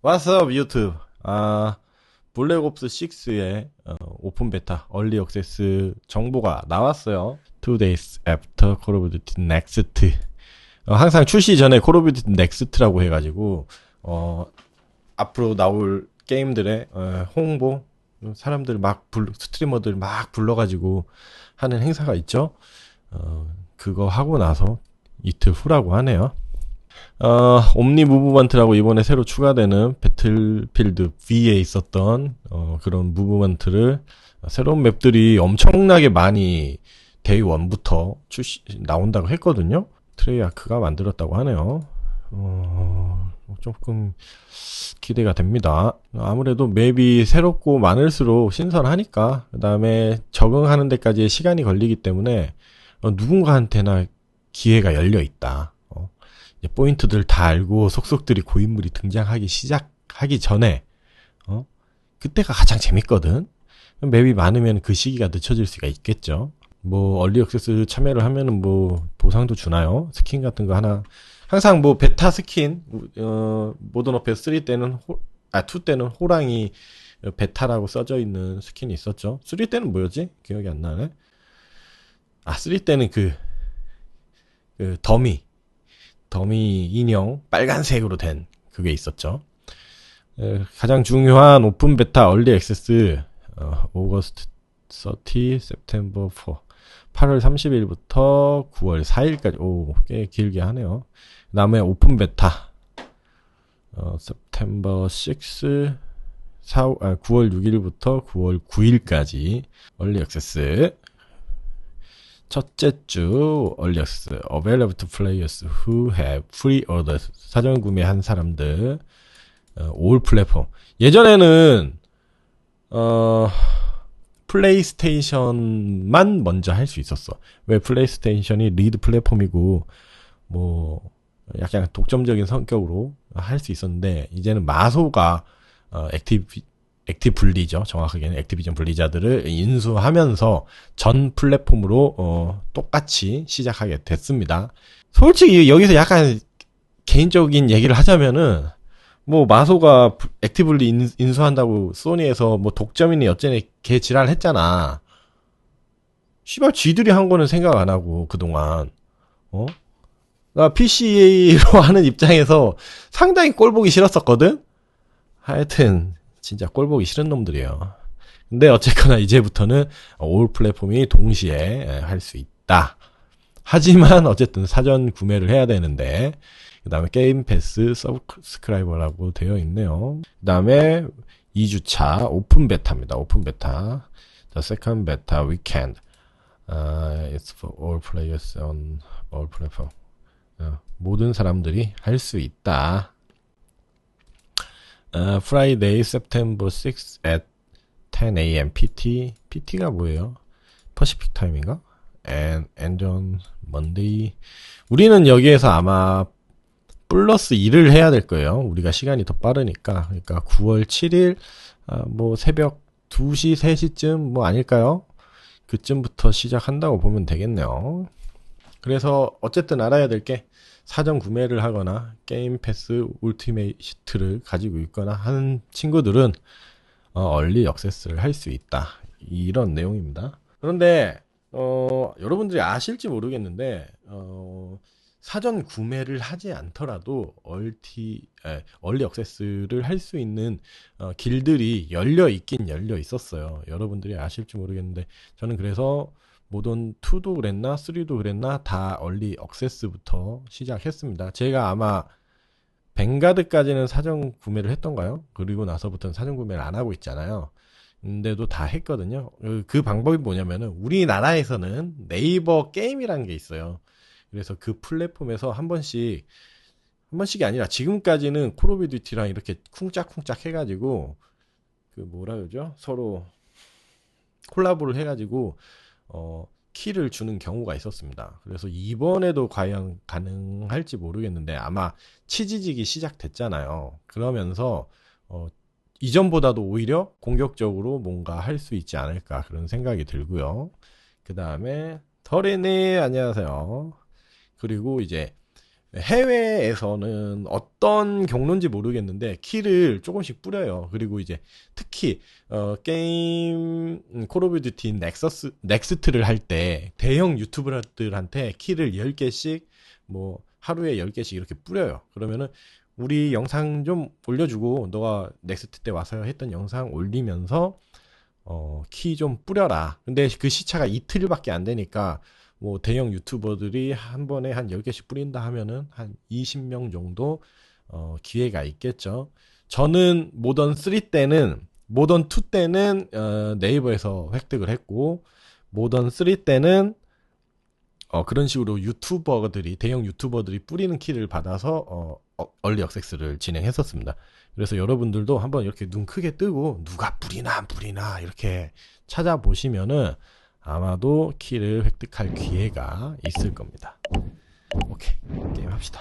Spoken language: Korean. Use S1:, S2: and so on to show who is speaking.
S1: What's up 유튜브 아 블랙옵스 6의 어, 오픈 베타 얼리 액세스 정보가 나왔어요. Two days after Call of Duty Next. 어, 항상 출시 전에 Call of Duty Next라고 해가지고 어, 앞으로 나올 게임들의 어, 홍보 사람들 막 불, 스트리머들 막 불러가지고 하는 행사가 있죠. 어, 그거 하고 나서 이틀 후라고 하네요. 어, 옴니 무브먼트라고 이번에 새로 추가되는 배틀필드 V에 있었던 어, 그런 무브먼트를 새로운 맵들이 엄청나게 많이 데이 원부터 출시 나온다고 했거든요. 트레이아크가 만들었다고 하네요. 어, 조금 기대가 됩니다. 아무래도 맵이 새롭고 많을수록 신선하니까 그 다음에 적응하는 데까지 시간이 걸리기 때문에 어, 누군가한테나 기회가 열려 있다. 어, 포인트들 다 알고 속속들이 고인물이 등장하기 시작하기 전에 어, 그때가 가장 재밌거든. 맵이 많으면 그 시기가 늦춰질 수가 있겠죠. 뭐 얼리 액세스 참여를 하면은 뭐 보상도 주나요? 스킨 같은 거 하나 항상 뭐 베타 스킨 어 모던 어페 3 때는 호, 아2 때는 호랑이 베타라고 써져 있는 스킨이 있었죠. 3 때는 뭐였지? 기억이 안 나네. 아 3 때는 그, 그 더미 더미 인형 빨간색으로 된 그게 있었죠. 에, 가장 중요한 오픈 베타 얼리 액세스 어, 오거스트 30, September 4 8월 30일부터 9월 4일까지 오 꽤 길게 하네요. 그다음에 오픈 베타 어, September 6 4, 아, 9월 6일부터 9월 9일까지 얼리 액세스 첫째 주 얼리 액세스 available to players who have pre-ordered 사전 구매한 사람들 어, 올 플랫폼. 예전에는 어 플레이스테이션만 먼저 할 수 있었어. 왜 플레이스테이션이 리드 플랫폼이고 뭐 약간 독점적인 성격으로 할 수 있었는데 이제는 마소가 어, 액티브 액티브 분리죠. 정확하게는 액티비전 분리자들을 인수하면서 전 플랫폼으로 어, 똑같이 시작하게 됐습니다. 솔직히 여기서 약간 개인적인 얘기를 하자면은 뭐 마소가 액티블리 인수한다고 소니에서 뭐 독점이니 어쩌니 개 지랄 했잖아. 씨발 쥐들이 한 거는 생각 안 하고 그동안 어? 나 PC로 하는 입장에서 상당히 꼴 보기 싫었었거든. 하여튼 진짜 꼴 보기 싫은 놈들이에요. 근데 어쨌거나 이제부터는 올 플랫폼이 동시에 할 수 있다. 하지만 어쨌든 사전 구매를 해야 되는데 그 다음에 게임 패스 서브스크라이버라고 되어 있네요. 그 다음에 2주차 오픈 베타입니다. 오픈 베타. The second beta weekend. Uh, it's for all players on all platform. 어, 모든 사람들이 할 수 있다. Uh, Friday, September 6 at 10 a.m. PT. PT가 뭐예요? 퍼시픽 타임인가? And end on Monday. 우리는 여기에서 아마 플러스 1을 해야 될 거예요. 우리가 시간이 더 빠르니까. 그러니까 9월 7일, 아, 뭐 새벽 2시, 3시쯤 뭐 아닐까요? 그쯤부터 시작한다고 보면 되겠네요. 그래서 어쨌든 알아야 될 게 사전 구매를 하거나 게임 패스 울티메이트를 가지고 있거나 하는 친구들은 어, 얼리 액세스를 할 수 있다. 이런 내용입니다. 그런데 어, 여러분들이 아실지 모르겠는데 어, 사전 구매를 하지 않더라도 얼티 에, 얼리 액세스를 할 수 있는 어, 길들이 열려 있긴 열려 있었어요. 여러분들이 아실지 모르겠는데 저는 그래서 모던 2도 그랬나 3도 그랬나 다 얼리 액세스부터 시작했습니다. 제가 아마 뱅가드까지는 사전 구매를 했던가요? 그리고 나서부터는 사전 구매를 안 하고 있잖아요. 근데도 다 했거든요. 그, 그 방법이 뭐냐면은 우리나라에서는 네이버 게임이라는 게 있어요. 그래서 그 플랫폼에서 한 번씩 한 번씩이 아니라 지금까지는 콜 오브 듀티랑 이렇게 쿵짝쿵짝 해가지고 그 뭐라 그러죠? 서로 콜라보를 해가지고 어 키를 주는 경우가 있었습니다. 그래서 이번에도 과연 가능할지 모르겠는데 아마 치지직이 시작됐잖아요. 그러면서 어 이전보다도 오히려 공격적으로 뭔가 할 수 있지 않을까 그런 생각이 들고요. 그 다음에 더리니 안녕하세요. 그리고 이제 해외에서는 어떤 경로인지 모르겠는데 키를 조금씩 뿌려요. 그리고 이제 특히 어 게임 콜 오브 듀티 넥서스 넥스트를 할 때 대형 유튜버들한테 키를 10개씩 뭐 하루에 10개씩 이렇게 뿌려요. 그러면은 우리 영상 좀 올려주고 너가 넥스트 때 와서 했던 영상 올리면서 어 키 좀 뿌려라. 근데 그 시차가 이틀밖에 안 되니까 뭐 대형 유튜버들이 한 번에 한 10개씩 뿌린다 하면은 한 20명 정도 어 기회가 있겠죠. 저는 모던 3 때는 모던 2 때는 어 네이버에서 획득을 했고 모던 3 때는 어 그런 식으로 유튜버들이 대형 유튜버들이 뿌리는 키를 받아서 어 얼리 액세스를 진행했었습니다. 그래서 여러분들도 한번 이렇게 눈 크게 뜨고 누가 뿌리나 안 뿌리나 이렇게 찾아보시면은 아마도 키를 획득할 기회가 있을 겁니다. 오케이, 게임 합시다.